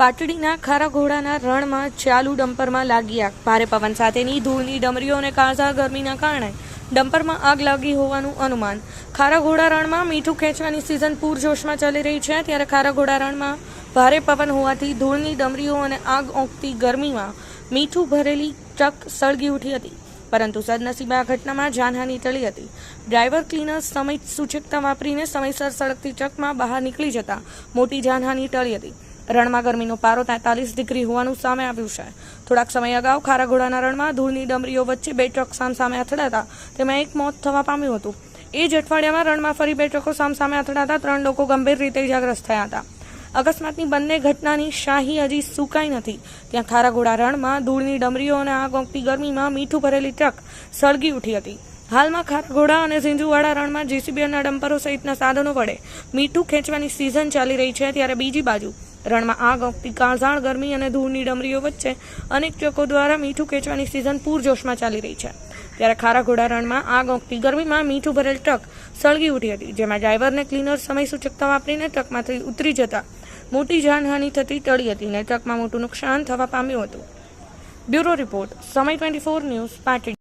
પાટડીના ખારા ઘોડાના રણમાં ચાલુ ડમ્પરમાં લાગી આગ. ભારે પવન સાથેની ધૂળની ડમરીઓ અને કાળઝા ગરમીના કારણે ડમ્પરમાં આગ લાગી હોવાનું અનુમાન. ખારા ઘોડા રણમાં મીઠું ખેંચવાની સિઝન પૂરજોશમાં ચાલી રહી છે. ત્યારે ખારા ઘોડા રણમાં ભારે પવન હોવાથી ધૂળની ડમરીઓ અને આગ ઓંકતી ગરમીમાં મીઠું ભરેલી ટ્રક સળગી ઉઠી હતી. પરંતુ સદનસીબે આ ઘટનામાં જાનહાની ટળી હતી. ડ્રાઈવર, ક્લીનર સમય સૂચકતા વાપરીને સમયસર સળગતી ટ્રકમાં બહાર નીકળી જતા મોટી જાનહાની ટળી હતી. રણમાં ગરમીનો પારો તેતાલીસ ડિગ્રી હોવાનું સામે આવ્યું છે. થોડાક સમય અગાઉ ખારાઘોડાના રણમાં ધૂળની ડમરીઓ વચ્ચે બે ટ્રક સામસામે અથડાતા તેમાં એક મોત થવા પામ્યું હતું. એ જ અઠવાડિયામાં રણમાં ફરી બે ટ્રકો સામસામે અથડાતા ત્રણ લોકો ગંભીર રીતે ઇજાગ્રસ્ત થયા હતા. અકસ્માતની બંને ઘટનાની શાહી હજી સુકાઈ નથી. ત્યાં ખારાઘોડા રણમાં ધૂળની ડમરીઓ અને આગ ઓંકતી ગરમીમાં મીઠું ભરેલી ટ્રક સળગી ઉઠી હતી. હાલમાં ખારઘોડા અને ઝીંઝુવાડા રણમાં જેસીબી ડમ્પરો સહિતના સાધનો વડે મીઠું ખેંચવાની સિઝન ચાલી રહી છે ત્યારે બીજી બાજુ રણમાં આગ કાળઝાળ ગરમી અને ધૂળની ડમરીઓ વચ્ચે અનેક ચોકો દ્વારા મીઠું ખેંચવાની સિઝન પૂરજોશમાં ચાલી રહી છે. ત્યારે ખારાઘોડા રણમાં આગ ઓંકતી ગરમીમાં મીઠું ભરેલ ટ્રક સળગી ઉઠી હતી, જેમાં ડ્રાઈવરને ક્લીનર સમય સૂચકતા વાપરીને ટ્રકમાંથી ઉતરી જતા મોટી જાનહાની થતી ટળી હતી અને ટ્રકમાં મોટું નુકસાન થવા પામ્યું હતું. Bureau report, Samay twenty four news Patdi